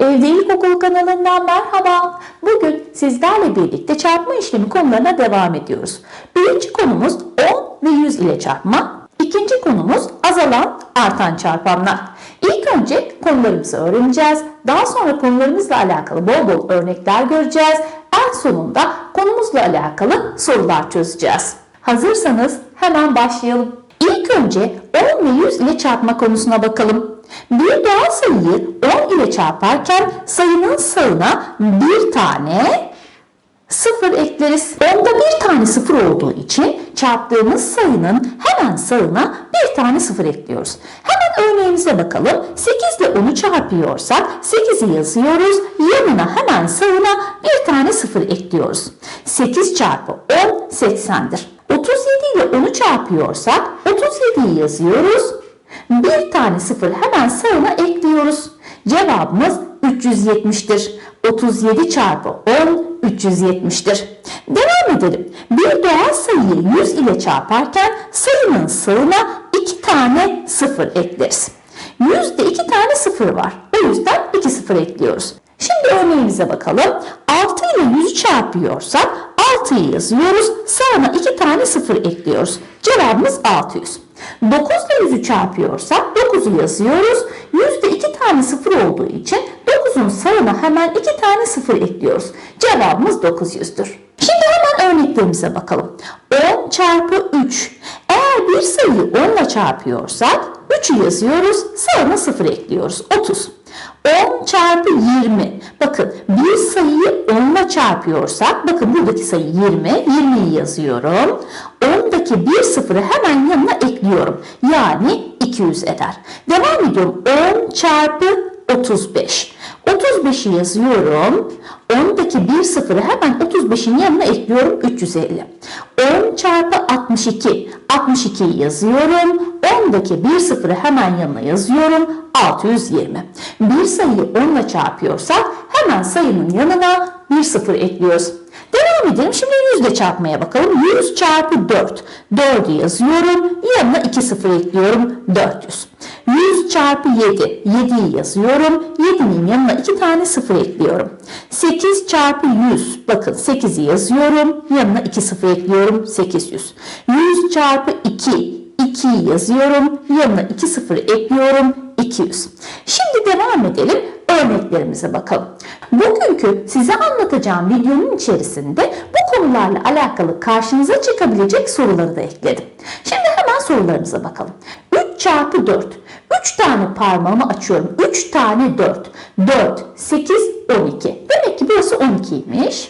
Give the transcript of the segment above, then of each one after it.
Evde İlkokul kanalından merhaba. Bugün sizlerle birlikte çarpma işlemi konularına devam ediyoruz. Birinci konumuz 10 ve 100 ile çarpma. İkinci konumuz azalan, artan çarpanlar. İlk önce konularımızı öğreneceğiz. Daha sonra konularımızla alakalı bol bol örnekler göreceğiz. En sonunda konumuzla alakalı sorular çözeceğiz. Hazırsanız hemen başlayalım. İlk önce 10 ve 100 ile çarpma konusuna bakalım. Bir doğal sayıyı 10 ile çarparken sayının sağına bir tane sıfır ekleriz. Onda bir tane sıfır olduğu için çarptığımız sayının hemen sağına bir tane sıfır ekliyoruz. Hemen örneğimize bakalım. 8 ile 10'u çarpıyorsak 8'i yazıyoruz. Yanına hemen sağına bir tane sıfır ekliyoruz. 8 çarpı 10 80'dir. 37 ile 10'u çarpıyorsak 37'yi yazıyoruz. Bir tane sıfır hemen sağına ekliyoruz. Cevabımız 370'tir. 37 çarpı 10 370'tir. Devam edelim. Bir doğal sayıyı 100 ile çarparken sayının sağına 2 tane sıfır ekleriz. 100'de 2 tane sıfır var. O yüzden 2 sıfır ekliyoruz. Şimdi örneğimize bakalım. 6 ile 100'ü çarpıyorsak 6'yı yazıyoruz. Sağına 2 tane sıfır ekliyoruz. Cevabımız 600. 9 ile 100'ü çarpıyorsak 9'u yazıyoruz. 100'de 2 tane sıfır olduğu için 9'un sağına hemen 2 tane sıfır ekliyoruz. Cevabımız 900'dür. Şimdi hemen örneklerimize bakalım. 10 çarpı 3. Eğer bir sayıyı 10 ile çarpıyorsak 3'ü yazıyoruz. Sağına 0 ekliyoruz. 30. 10 çarpı 20. Bakın bir sayıyı 10 ile çarpıyorsak bakın buradaki sayı 20. 20'yi yazıyorum. 10'daki bir sıfırı hemen yanına ekliyorum. Yani 200 eder. Devam ediyorum. 10 çarpı 35. 35'i yazıyorum. 10'daki bir sıfırı hemen 35'in yanına ekliyorum. 350. 10 çarpı 62. 62'yi yazıyorum. 10'daki bir sıfırı hemen yanına yazıyorum. 620. Bir sayıyı 10 ile çarpıyorsak hemen sayının yanına bir sıfır ekliyoruz. Devam edelim. Şimdi 100 ile çarpmaya bakalım. 100 çarpı 4. 4'ü yazıyorum. Yanına 2 sıfır ekliyorum. 400. 100 çarpı 7. 7'yi yazıyorum. 7'nin yanına 2 tane sıfır ekliyorum. 8 çarpı 100. Bakın 8'i yazıyorum. Yanına 2 sıfır ekliyorum. 800. 100 çarpı 2. 2'yi yazıyorum. Yanına 2 sıfır ekliyorum. 200. Şimdi devam edelim. Örneklerimize bakalım. Bugünkü size anlatacağım videonun içerisinde bu konularla alakalı karşınıza çıkabilecek soruları da ekledim. Şimdi hemen sorularımıza bakalım. 3 çarpı 4. 3 tane parmağımı açıyorum. 3 tane 4. 4, 8, 12. Demek ki burası 12'ymiş.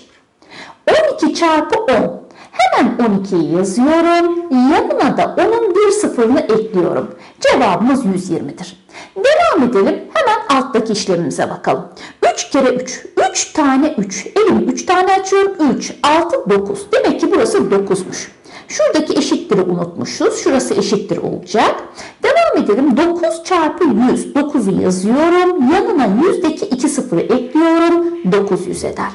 12 çarpı 10. Hemen 12'yi yazıyorum. Yanına da onun bir sıfırını ekliyorum. Cevabımız 120'dir. Devam edelim. Hemen alttaki işlemimize bakalım. 3 kere 3. 3 tane 3. Elimi 3 tane açıyorum. 3, 6, 9. Demek ki burası 9'muş. Şuradaki eşitleri unutmuşuz. Şurası eşittir olacak. Devam edelim. 9 çarpı 100. 9'u yazıyorum. Yanına 100'deki 2 sıfırı ekliyorum. 900 eder.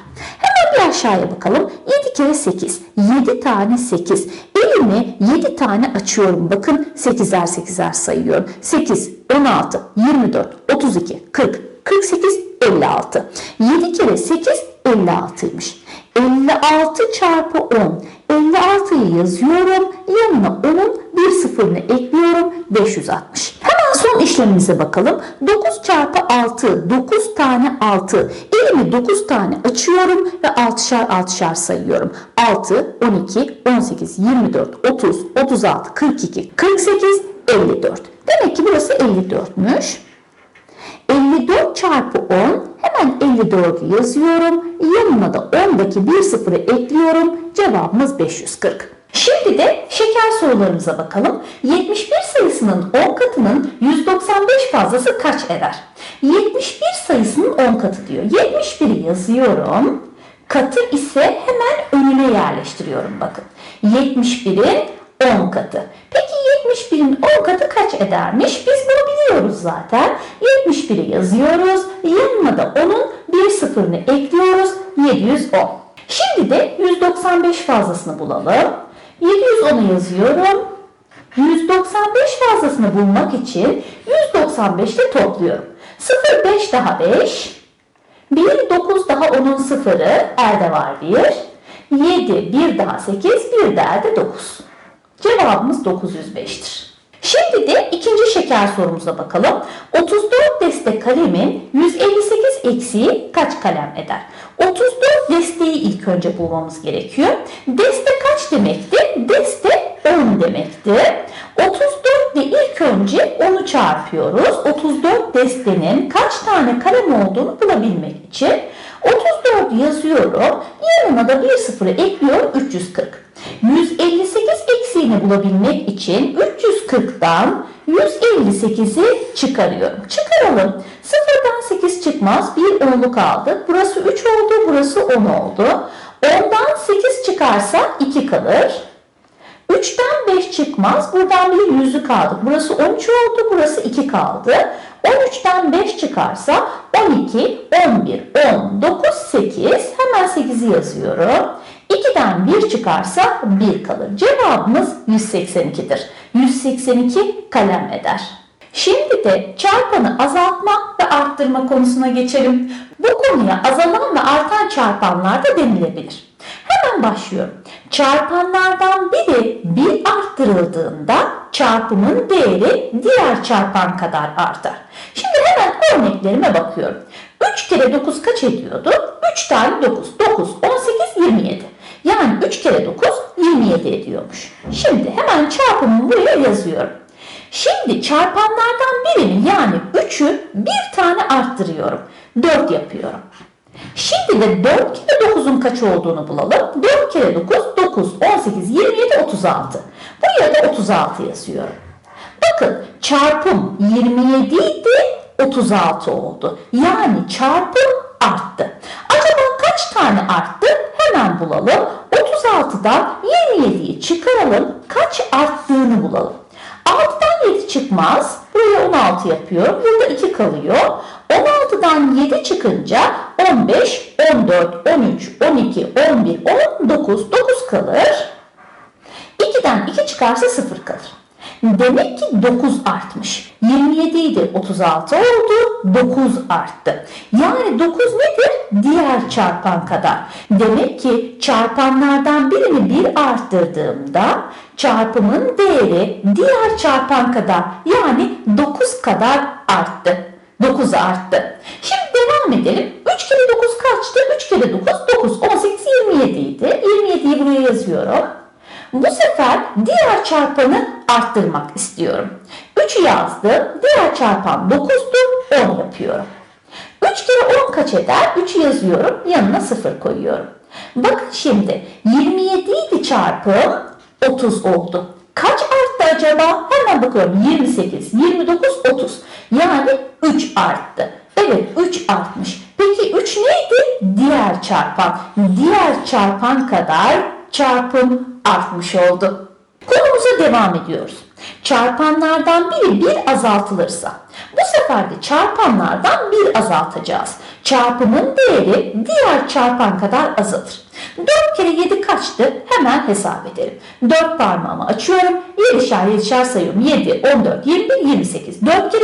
Bir aşağıya bakalım. 7 kere 8. 7 tane 8. Elimi 7 tane açıyorum. Bakın 8'er 8'er sayıyorum. 8, 16, 24, 32, 40, 48, 56. 7 kere 8 56'ymış. 56 çarpı 10. 56'yı yazıyorum. Yanına onun bir sıfırını ekliyorum. 560. Hemen son işlemimize bakalım. 9 çarpı 6. 9 tane 6. Elimi 9 tane açıyorum ve 6'şar 6'şar sayıyorum. 6, 12, 18, 24, 30, 36, 42, 48, 54. Demek ki burası 54'müş. 54 çarpı 10 hemen 54'ü yazıyorum. Yanına da 10'daki bir sıfırı ekliyorum. Cevabımız 540. Şimdi de şeker sorularımıza bakalım. 71 sayısının 10 katının 195 fazlası kaç eder? 71 sayısının 10 katı diyor. 71'i yazıyorum. Katı ise hemen önüne yerleştiriyorum bakın. 71'in 10 katı. Peki 71'in 10 katı kaç edermiş? Biz bunu biliyoruz zaten. 71'i yazıyoruz. Yanına da onun bir sıfırını ekliyoruz. 710. Şimdi de 195 fazlasını bulalım. 710'u yazıyorum. 195 fazlasını bulmak için 195 ile topluyorum. 0 5 daha 5. 1, 9 daha 10'un sıfırı, elde var 1. 7, 1 daha 8, 1 de elde 9. Cevabımız 905'tir. Şimdi de ikinci şeker sorumuza bakalım. 34 deste kalemin 158 eksiği kaç kalem eder? 34 desteği ilk önce bulmamız gerekiyor. Deste kaç demekti? Deste 10 demekti. 34 ile ilk önce 10'u çarpıyoruz. 34 destenin kaç tane kalem olduğunu bulabilmek için 34 yazıyorum. Yanına da bir sıfırı ekliyorum 340. 158 eksiğini bulabilmek için 340'dan 158'i çıkarıyorum. Çıkaralım. Sıfırdan 8 çıkmaz. Bir onluk aldık. Burası 3 oldu. Burası 10 oldu. 10'dan 8 çıkarsa 2 kalır. 3'ten 5 çıkmaz. Buradan bir yüzü kaldı. Burası 13 oldu. Burası 2 kaldı. 13'ten 5 çıkarsa 12, 11, 10, 9, 8. Hemen 8'i yazıyorum. 2'den 1 çıkarsa 1 kalır. Cevabımız 182'dir. 182 kalem eder. Şimdi de çarpanı azaltma ve arttırma konusuna geçelim. Bu konuya azalan ve artan çarpanlar da denilebilir. Hemen başlıyorum. Çarpanlardan biri bir arttırıldığında çarpımın değeri diğer çarpan kadar artar. Örneklerime bakıyorum. 3 kere 9 kaç ediyordu? 3 tane 9. 9, 18, 27. Yani 3 kere 9 27 ediyormuş. Şimdi hemen çarpımı buraya yazıyorum. Şimdi çarpanlardan birini yani 3'ü bir tane arttırıyorum. 4 yapıyorum. Şimdi de 4 kere 9'un kaç olduğunu bulalım. 4 kere 9, 9, 18, 27, 36. Buraya da 36 yazıyorum. Bakın çarpım 27 idi, 36 oldu. Yani çarpım arttı. Acaba kaç tane arttı? Hemen bulalım. 36'dan 27'yi çıkaralım. Kaç arttığını bulalım. 6'dan 7 çıkmaz. Buraya 16 yapıyorum. Burada 2 kalıyor. 16'dan 7 çıkınca 15, 14, 13, 12, 11, 19, 9 kalır. 2'den 2 çıkarsa 0 kalır. Demek ki 9 artmış. 27 idi 36 oldu 9 arttı. Yani 9 nedir? Diğer çarpan kadar. Demek ki çarpanlardan birini bir arttırdığımda çarpımın değeri diğer çarpan kadar yani 9 kadar arttı. 9 arttı. Şimdi devam edelim. 3 kere 9 kaçtı? 3 kere 9 9 18 27 idi. 27'yi buraya yazıyorum. Bu sefer diğer çarpanı arttırmak istiyorum. 3'ü yazdım. Diğer çarpan 9'dur. 10 yapıyorum. 3 kere 10 kaç eder? 3'ü yazıyorum. Yanına 0 koyuyorum. Bakın şimdi 27 idi çarpım 30 oldu. Kaç arttı acaba? Hemen bakıyorum. 28, 29, 30. Yani 3 arttı. Evet 3 artmış. Peki 3 neydi? Diğer çarpan. Diğer çarpan kadar çarpım artmış oldu. Konumuza devam ediyoruz. Çarpanlardan biri bir azaltılırsa bu sefer de çarpanlardan bir azaltacağız. Çarpımın değeri diğer çarpan kadar azalır. 4 kere 7 kaçtı? Hemen hesap edelim. 4 parmağımı açıyorum. 7'şer 7'şer sayıyorum. 7, 14, 21, 28. 4 kere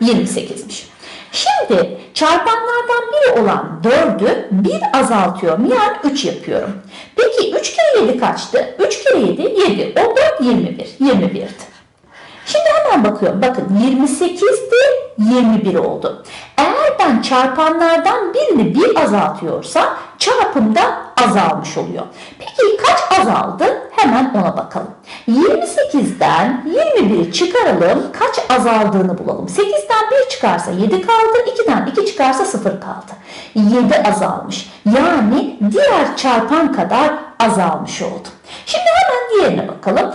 7 28'miş. Şimdi çarpanlardan biri olan 4'ü 1 azaltıyorum. Yani 3 yapıyorum. Peki 3 kere 7 kaçtı? 3 kere 7 7, 14, 21. 21'di. Şimdi hemen bakıyorum. Bakın 28'di 21 oldu. Eğer ben çarpanlardan birini bir azaltıyorsam çarpım da azalmış oluyor. Peki kaç azaldı? Hemen ona bakalım. 28'den 21'i çıkaralım. Kaç azaldığını bulalım. 8'den 1 çıkarsa 7 kaldı. 2'den 2 çıkarsa 0 kaldı. 7 azalmış. Yani diğer çarpan kadar azalmış oldu. Şimdi hemen diğerine bakalım.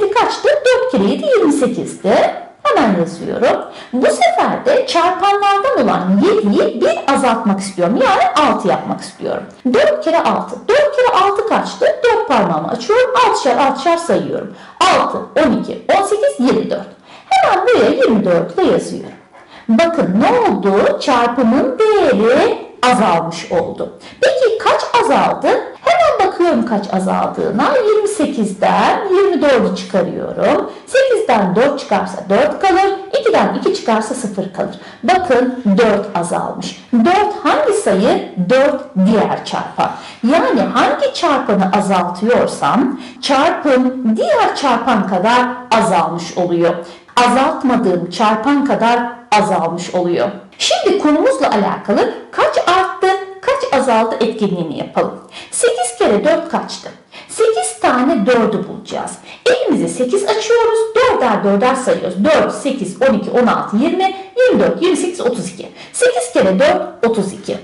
4 kere 7 kaçtı? 4 kere 7 28'ti. Hemen yazıyorum. Bu sefer de çarpanlardan olan 7'yi bir azaltmak istiyorum. Yani 6 yapmak istiyorum. 4 kere 6. 4 kere 6 kaçtı? 4 parmağımı açıyorum. 6'şar 6'şar sayıyorum. 6, 12, 18, 24. Hemen buraya 24 ile yazıyorum. Bakın ne oldu? Çarpımın değeri azalmış oldu. Peki kaç azaldı? Bakıyorum kaç azaldığına. 28'den 24'ü çıkarıyorum. 8'den 4 çıkarsa 4 kalır. 2'den 2 çıkarsa 0 kalır. Bakın 4 azalmış. 4 hangi sayı? 4 diğer çarpan. Yani hangi çarpanı azaltıyorsam çarpım diğer çarpan kadar azalmış oluyor. Azaltmadığım çarpan kadar azalmış oluyor. Şimdi konumuzla alakalı kaç arttı, kaç azaldı etkinliğini yapalım. 8 kere 4 kaçtı? 8 tane 4'ü bulacağız. Elimize 8 açıyoruz. 4'er 4'er sayıyoruz. 4, 8, 12, 16, 20, 24, 28, 32. 8 kere 4, 32.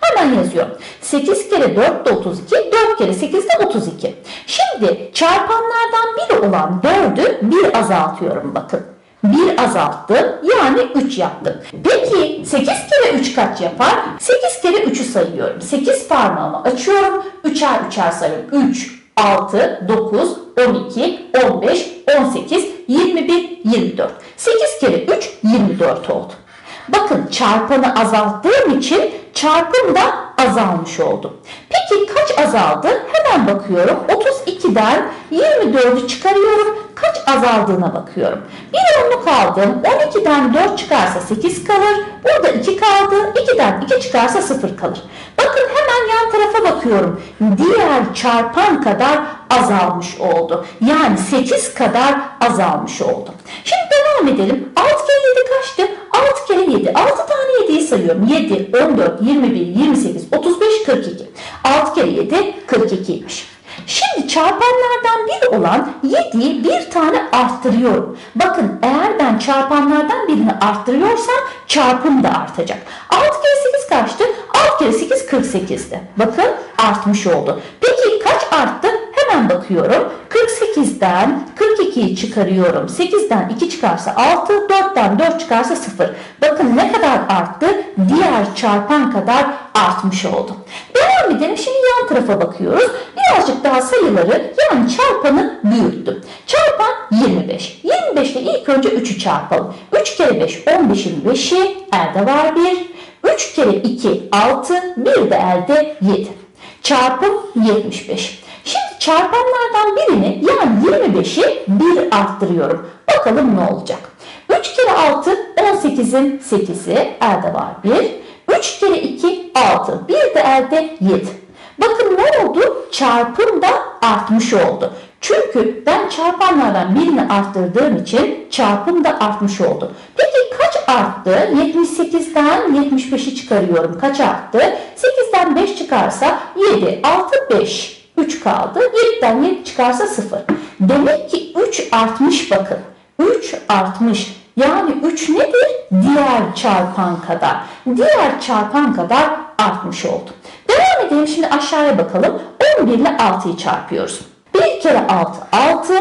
Hemen yazıyorum. 8 kere 4 de 32, 4 kere 8 de 32. Şimdi çarpanlardan biri olan 4'ü bir azaltıyorum bakın. 1 azalttım yani 3 yaptım. Peki 8 kere 3 kaç yapar? 8 kere 3'ü sayıyorum. 8 parmağımı açıyorum. 3'er 3'er sayıyorum. 3, 6, 9, 12, 15, 18, 21, 24. 8 kere 3 24 oldu. Bakın çarpanı azalttığım için çarpım da azalmış oldu. Peki kaç azaldı? Hemen bakıyorum. 32'den 24'ü çıkarıyorum. Kaç azaldığına bakıyorum. Bir onluk aldım. 12'den 4 çıkarsa 8 kalır. Burada 2 kaldı. 2'den 2 çıkarsa 0 kalır. Bakın hemen yan tarafa bakıyorum. Diğer çarpan kadar azalmış oldu. Yani 8 kadar azalmış oldu. Şimdi devam edelim. 6 kere 7 kaçtı? 6 kere 7. 6 tane 7'yi sayıyorum. 7, 14, 21, 28, 35, 42. 6 kere 7, 42'ymiş. Şimdi çarpanlardan biri olan 7'yi bir tane arttırıyorum. Bakın eğer ben çarpanlardan birini arttırıyorsam çarpım da artacak. 6 kere 8 kaçtı? 6 kere 8 48'di. Bakın artmış oldu. Peki kaç arttı? Hemen bakıyorum. 48'den 42'yi çıkarıyorum. 8'den 2 çıkarsa 6, 4'ten 4 çıkarsa 0. Bakın ne kadar arttı? Diğer çarpan kadar artmış oldu. Devam edelim. Şimdi yan tarafa bakıyoruz. Birazcık daha sayıları yani çarpanı büyüttüm. Çarpan 25. 25 ile ilk önce 3'ü çarpalım. 3 kere 5 15'in 5'i elde var 1. 3 kere 2 6 bir de elde 7. Çarpım 75. Şimdi çarpanlardan birini yani 25'i 1 arttırıyorum. Bakalım ne olacak. 3 kere 6 18'in 8'i elde var 1. 3 kere 2 6 bir de elde 7. Bakın ne oldu? Çarpım da artmış oldu. Çünkü ben çarpanlardan birini arttırdığım için çarpım da artmış oldu. Peki kaç arttı? 78'den 75'i çıkarıyorum. Kaç arttı? 8'den 5 çıkarsa 7, 6, 5. 3 kaldı. 7'den 7 çıkarsa 0. Demek ki 3 artmış bakın. 3 artmış. Yani 3 nedir? Diğer çarpan kadar. Diğer çarpan kadar artmış oldu. Devam edelim şimdi aşağıya bakalım. 11 ile 6'yı çarpıyoruz. 1 kere 6 6.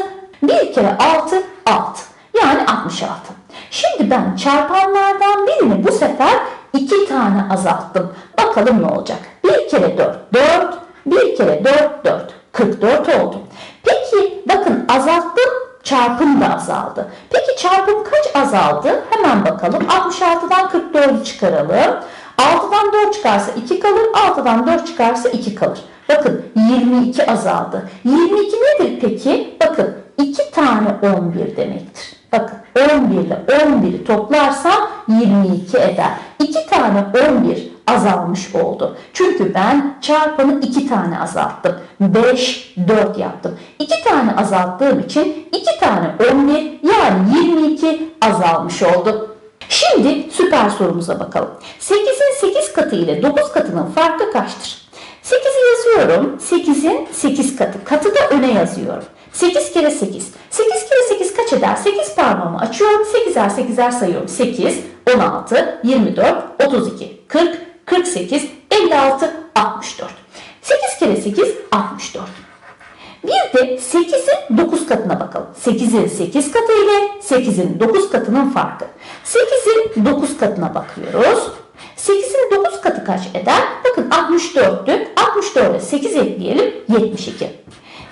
1 kere 6 6. Yani 66. Şimdi ben çarpanlardan birini bu sefer 2 tane azalttım. Bakalım ne olacak. 1 kere 4 4. 1 kere 4 4. 44 oldu. Peki bakın azalttım çarpım da azaldı. Peki çarpım kaç azaldı? Hemen bakalım. 66'dan 44'ü çıkaralım. 6'dan 4 çıkarsa 2 kalır. 6'dan 4 çıkarsa 2 kalır. Bakın 22 azaldı. 22 nedir peki? Bakın 2 tane 11 demektir. Bakın 11 ile 11'i toplarsam 22 eder. 2 tane 11 azalmış oldu. Çünkü ben çarpanı 2 tane azalttım. 5, 4 yaptım. 2 tane azalttığım için 2 tane 11 yani 22 azalmış oldu. Şimdi süper sorumuza bakalım. 8'in 8 katı ile 9 katının farkı kaçtır? 8'i yazıyorum. 8'in 8 katı. Katı da öne yazıyorum. 8 kere 8. 8 kere 8 kaç eder? 8 parmağımı açıyorum. 8'er 8'er sayıyorum. 8, 16, 24, 32, 40, 48, 56, 64. 8 kere 8, 64. Bir de 8'in 9 katına bakalım. 8'in 8 katı ile 8'in 9 katının farkı. 8'in 9 katına bakıyoruz. 8'in 9 katı kaç eder? Bakın 64'tü. 64'e 8 ekleyelim 72.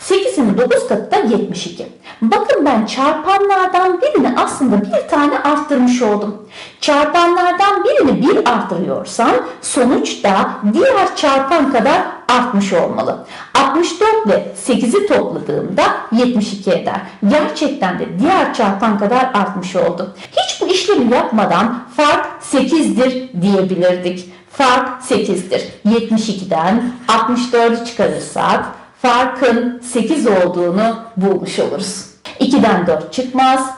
8'in 9 katı da 72. Bakın ben çarpanlardan birini aslında bir tane arttırmış oldum. Çarpanlardan birini bir arttırıyorsam sonuç da diğer çarpan kadar artmış olmalı. 64 ile 8'i topladığımda 72 eder. Gerçekten de diğer çarpan kadar artmış oldu. Hiç bu işlemi yapmadan fark 8'dir diyebilirdik. Fark 8'dir. 72'den 64'ü çıkarırsak farkın 8 olduğunu bulmuş oluruz. 2'den 4 çıkmaz.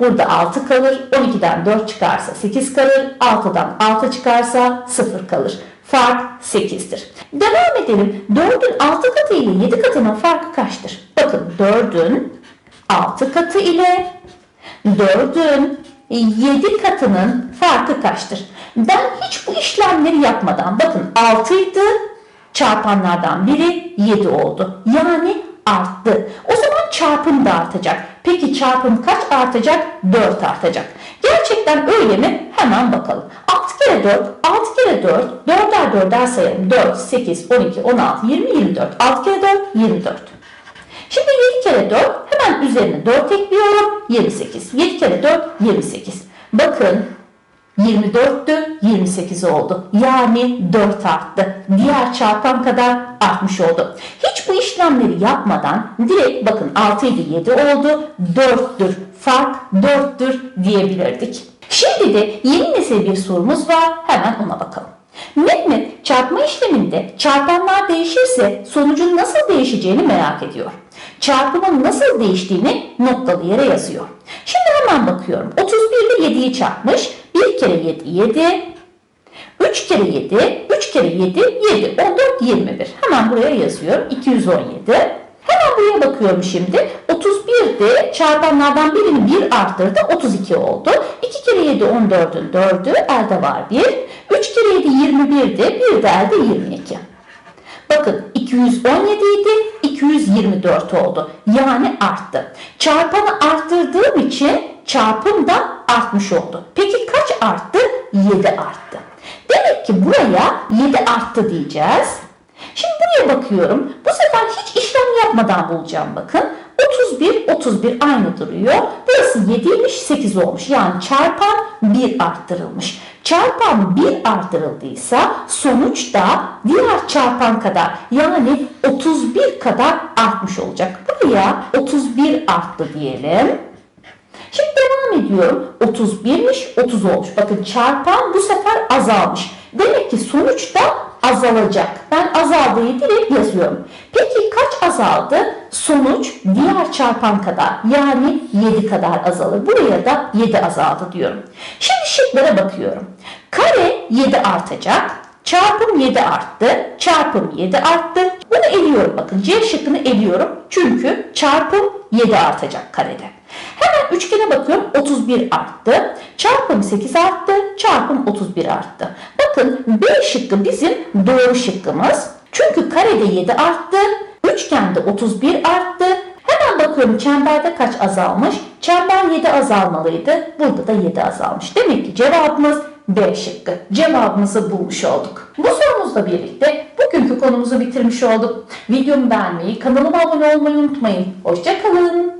Burada 6 kalır. 12'den 4 çıkarsa 8 kalır. 6'dan 6 çıkarsa 0 kalır. Fark 8'dir. Devam edelim. 4'ün 6 katı ile 7 katının farkı kaçtır? Bakın 4'ün 6 katı ile 4'ün 7 katının farkı kaçtır? Ben hiç bu işlemleri yapmadan bakın 6 idi çarpanlardan biri 7 oldu. Yani arttı. O zaman çarpım da artacak. Peki çarpım kaç artacak? 4 artacak. Gerçekten öyle mi? Hemen bakalım. 6 kere 4, 6 kere 4, 4'er 4'er sayalım. 4, 8, 12, 16, 20, 24. 6 kere 4, 24. Şimdi 7 kere 4 hemen üzerine 4 ekliyorum. 28. 7 kere 4 28. Bakın 24'tü 28 oldu. Yani 4 arttı. Diğer çarpan kadar artmış oldu. Hiç bu işlemleri yapmadan direkt bakın 6 idi 7 oldu. 4'tür. Fark 4'tür diyebilirdik. Şimdi de yeni nesil bir sorumuz var. Hemen ona bakalım. Mehmet çarpma işleminde çarpanlar değişirse sonucun nasıl değişeceğini merak ediyor. Çarpımın nasıl değiştiğini noktalı yere yazıyor. Şimdi hemen bakıyorum. 31 ile 7'yi çarpmış. 1 kere 7 7. 3 kere 7. 3 kere 7 7. 14 21. Hemen buraya yazıyorum. 217. Hemen buraya bakıyorum şimdi. 31 de çarpanlardan birini 1 arttırdı. 32 oldu. 2 kere 7 14'ün 4'ü elde var 1. 3 kere 7 21'di. 1 de elde 22. Bakın 217 idi, 224 oldu. Yani arttı. Çarpanı arttırdığım için çarpım da artmış oldu. Peki kaç arttı? 7 arttı. Demek ki buraya 7 arttı diyeceğiz. Şimdi buraya bakıyorum. Bu sefer hiç işlem yapmadan bulacağım bakın. 31, 31 aynı duruyor. Burası 7'ymiş, 8 olmuş. Yani çarpan 1 arttırılmış. Çarpan 1 arttırıldıysa sonuç da diğer çarpan kadar yani 31 kadar artmış olacak. Buraya 31 arttı diyelim. Şimdi devam ediyorum. 31'miş 30 olmuş. Bakın çarpan bu sefer azalmış. Demek ki sonuç da azalacak. Ben azaldığı direkt yazıyorum. Peki kaç azaldı? Sonuç diğer çarpan kadar yani 7 kadar azalır. Buraya da 7 azaldı diyorum. Şimdi şıklara bakıyorum. Kare 7 artacak. Çarpım 7 arttı. Çarpım 7 arttı. Bunu eliyorum bakın. C şıkkını eliyorum. Çünkü çarpım 7 artacak karede. Hemen üçgene bakıyorum 31 arttı. Çarpım 8 arttı. Çarpım 31 arttı. Bakın B şıkkı bizim doğru şıkkımız. Çünkü karede 7 arttı. Üçgende 31 arttı. Hemen bakıyorum çemberde kaç azalmış? Çember 7 azalmalıydı. Burada da 7 azalmış. Demek ki cevabımız B şıkkı. Cevabımızı bulmuş olduk. Bu sorumuzla birlikte bugünkü konumuzu bitirmiş olduk. Videomu beğenmeyi, kanalıma abone olmayı unutmayın. Hoşçakalın.